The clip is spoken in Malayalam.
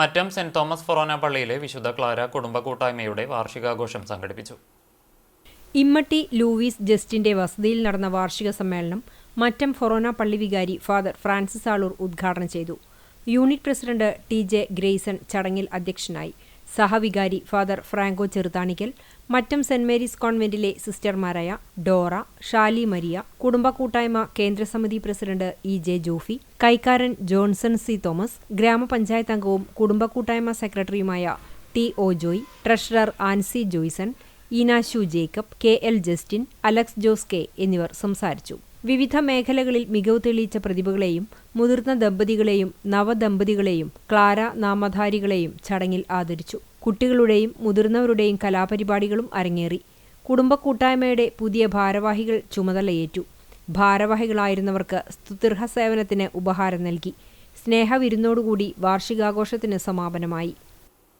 മറ്റം സെന്റ് തോമസ് ഫൊറോന പള്ളിയിലെ വിശുദ്ധ ക്ലാര കുടുംബ കൂട്ടായ്മയുടെ വാർഷികാഘോഷം സംഘടിപ്പിച്ചു. ഇമ്മട്ടി ലൂവിസ് ജസ്റ്റിന്റെ വസതിയിൽ നടന്ന വാർഷിക സമ്മേളനം മറ്റം ഫൊറോന പള്ളി വികാരി ഫാദർ ഫ്രാൻസിസ് ആളൂർ ഉദ്ഘാടനം ചെയ്തു. Unit president T J Grayson ചടങ്ങിൽ അധ്യക്ഷനായി. സഹവികാരി father Franco Cheruthanikkal Mattom saint Mary's കോൺവെന്റിലെ സിസ്റ്റർമാരായ ഡോറ ഷാലി മരിയ കുടുംബ കൂട്ടായ്മ കേന്ദ്രസമിതി പ്രസിഡന്റ് ഇ ജെ ജോഫി കൈക്കാരൻ ജോൺസൺ സി തോമസ് ഗ്രാമപഞ്ചായത്ത് അംഗവും കുടുംബ കൂട്ടായ്മ സെക്രട്ടറിയുമായ T O Joy treasurer Ancy Joyson Eenashu Jacob K L Justin Alex Jose K എന്നിവർ സംസാരിച്ചു. വിവിധ മേഖലകളിൽ മികവ് തെളിയിച്ച പ്രതിഭകളെയും മുതിർന്ന ദമ്പതികളെയും നവദമ്പതികളെയും ക്ലാര നാമധാരികളെയും ചടങ്ങിൽ ആദരിച്ചു. കുട്ടികളുടെയും മുതിർന്നവരുടെയും കലാപരിപാടികളും അരങ്ങേറി. കുടുംബ കൂട്ടായ്മയുടെ പുതിയ ഭാരവാഹികൾ ചുമതലയേറ്റു. ഭാരവാഹികളായിരുന്നവർക്ക് സ്തുതിർഹ സേവനത്തിന് ഉപഹാരം നൽകി. സ്നേഹവിരുന്നോടുകൂടി വാർഷികാഘോഷത്തിന് സമാപനമായി.